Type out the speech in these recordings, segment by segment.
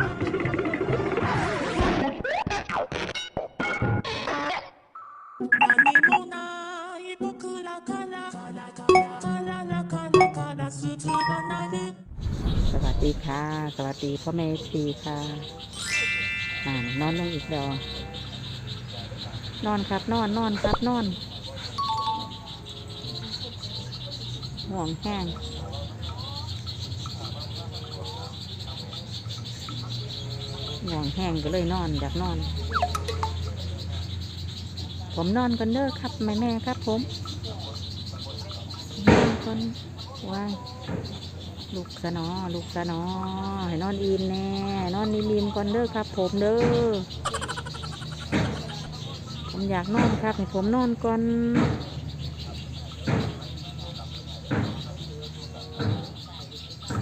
สวัสดีค่ะ สวัสดีพ่อแม่ทีค่ะอ่านอนลงอีกแล้วนอนครับ นอนนอนครับ นอนห่วงแห้ง ห่วงแห้งก็เลยนอนอยากนอน ผมนอนกันเด้อครับแม่แม่ครับผมนอนกันว้ายลูกสะนอลูกสะนอให้นอนอิ่มแน่นอนนิ่มๆก่อนเด้อครับ ผมเด้อผมอยากนอนครับให้ผมนอนก่อน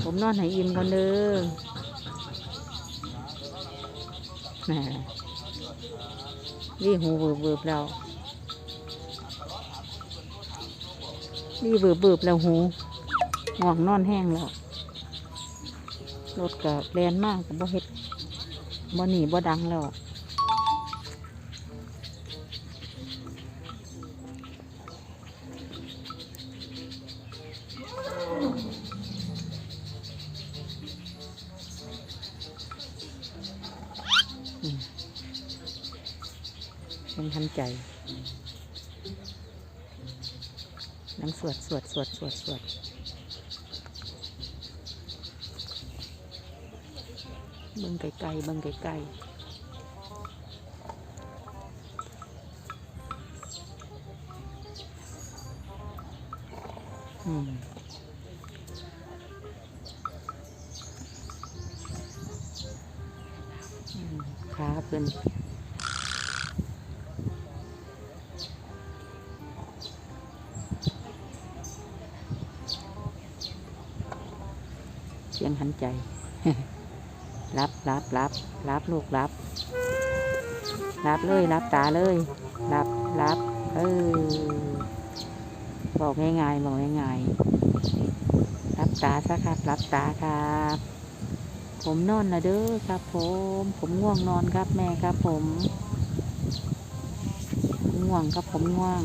ผมนอนให้อิ่มก่อนเด้อ แหมวี่หูเบิบเบิบเรานี่เบิบเบิบเราหูง่วงนอนแห้งแล้วรถกับแลนมากกับบ่เฮ็ดบ่หนีบ่ดังแล้ว ทันใจนังสวดสวดสวดสวดสวดเบิ่งไกลๆเบิ่งไกลๆอืมอืมขาเพิ่น เสียงหันใจ รับรับรับรับลูกรับ รับเลย รับตาเลย รับรับเออบอกง่ายๆบอกง่ายๆรับตาซะครับ รับตาครับ ผมนอนนะเด้อครับ ผม ผมง่วงนอนครับแม่ครับ ผม ง่วงครับผมง่วง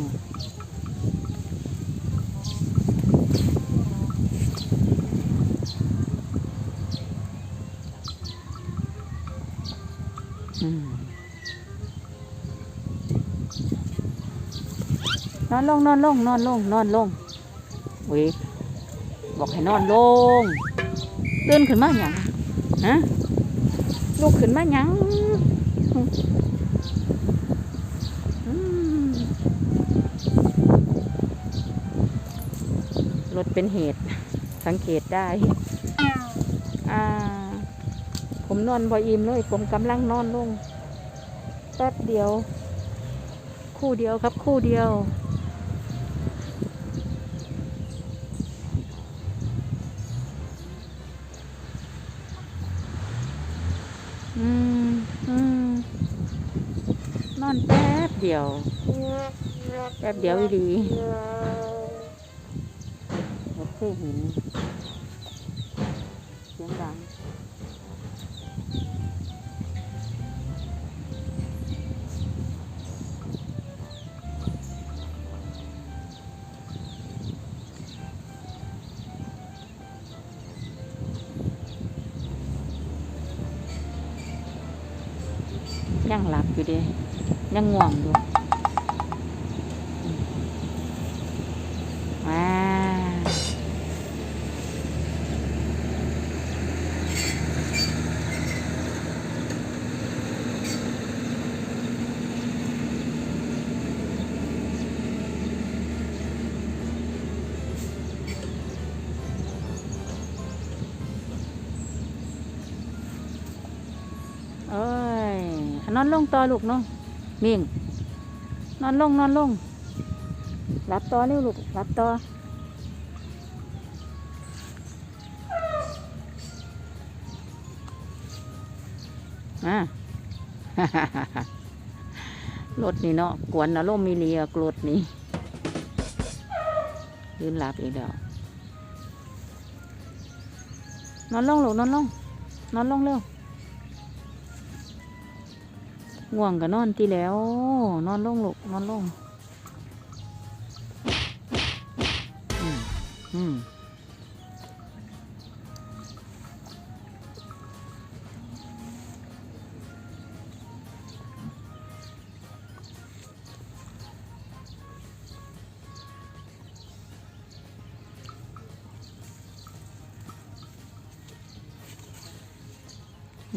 นอนลงนอนลงนอนลงนอนลงเว้ยบอกให้นอนลงตื่นขึ้นมาหยังฮะลุกขึ้นมาหยังรถเป็นเหตุสังเกตได้ อ่า ผมนอนบ่อิ่มเลย ผมกำลังนอนลง แป๊บเดียว คู่เดียวครับคู่เดียว อืมอืมนอนแป๊บเดียว แป๊บเดียวดีเดี๋ยวเคห็น ยังหลับอยู่เดิยังง่วงอยู่อ่าเอ้ยน อนลงต่อลูกเนาะมิ่ง นอนลงนอนลงรับต่อเร็วลูกรับต่ออะรถนี่เนาะกวนอารมณ์มีเรียกรถนี่ยืนหลับอีกแล้วนอนลงลูกนอนลงนอนลงเร็ว ง่วงก็นอนที่แล้ว นอนลงลูกนอนลง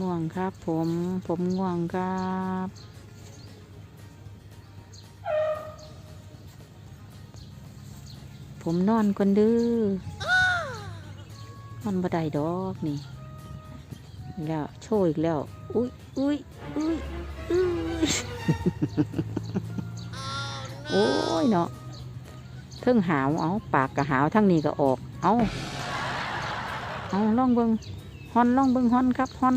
ง่วงครับ ผมผมง่วงครับผมนอนคนเดื้อนอนบ่ได้ดอกนี่แล้วโชว์อีกแล้ว อุ้ยอุ้ยอุ้ยอุ้ยโอ้ยเนาะเทิงหาวเอาปากกะหาวทั้งนี้ก็ออก เอาเอาล่องเบิงฮอนล่องเบิงฮอนครับฮอน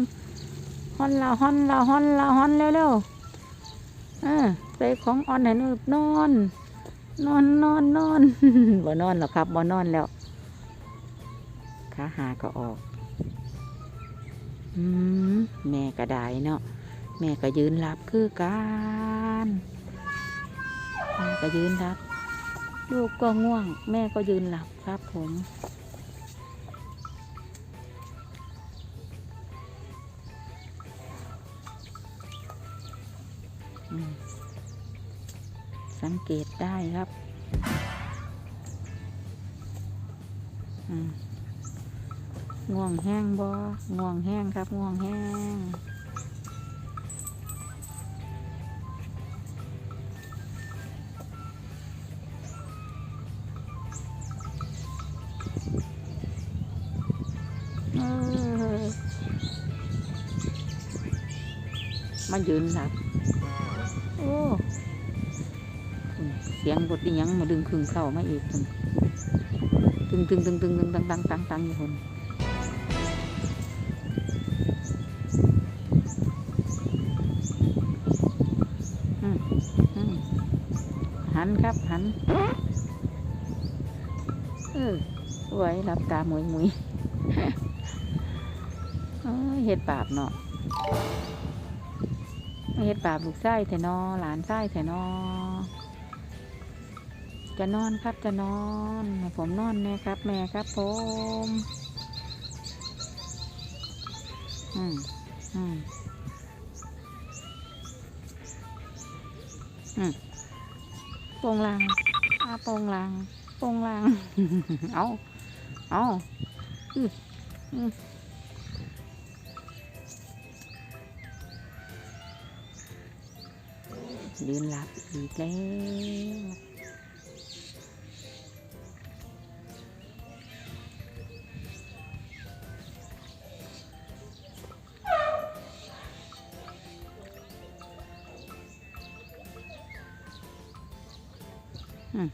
ฮอนละฮอนละฮอนละฮอนเร็วๆเออใส่ของอ่อนให้นูนอน นอนนอนนอนบ่นอนหรอครับบ่นอนแล้วขาหาก็ออกอืมแม่ก็ได้เนาะแม่ก็ยืนหลับคือกันแม่ก็ยืนหลับ ลูกก็ง่วง แม่ก็ยืนหลับครับผม เกตได้ครับ ง่วงแห้งบ่ง่วงแห้งครับ ง่วงแห้ง มายืนหลับ โอ้ สียงบทอียังมาดึงครึ่งเข้ามาอีกคนตึงตึงตึงตึงตึงตังตังตังตังอยู่คนหันครับหันเออสวยรับตาหมวยมวยเอ้ยเฮ็ดบาปเนาะเฮ็ดบาปลูกไส้แถนอหลานไส้แถนอ จะนอนครับจะนอนให้ผมนอนแน่ครับ แม่ครับผมอืมอืมอืมโปงลางอาโปงลางโปงลางเอาเอาอืออือยืนหลับอีกแล้ว ขอ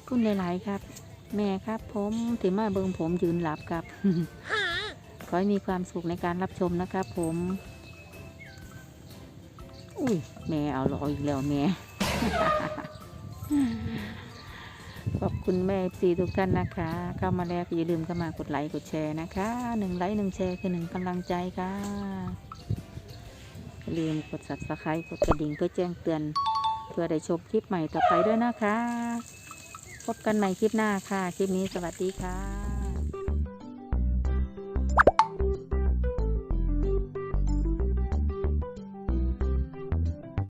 บคุณหลาย ๆ ครับ แม่ครับผมถือมาเบิงผมยืนหลับครับ ขอให้มีความสุขในการรับชมนะครับผม อุ้ย แม่เอาเราอีกแล้วแม่ คุณแม่ซีทุกท่านนะคะ เข้ามาแล้วก็อย่าลืมเข้ามากดไลค์กดแชร์นะคะหนึ่งไลค์หนึ่งแชร์คือหนึ่งกำลังใจค่ะอย่าลืมกด subscribe กดกระดิ่งเพื่อแจ้งเตือน เพื่อได้ชมคลิปใหม่ต่อไปด้วยนะคะ พบกันใหม่คลิปหน้าค่ะ คลิปนี้สวัสดีค่ะ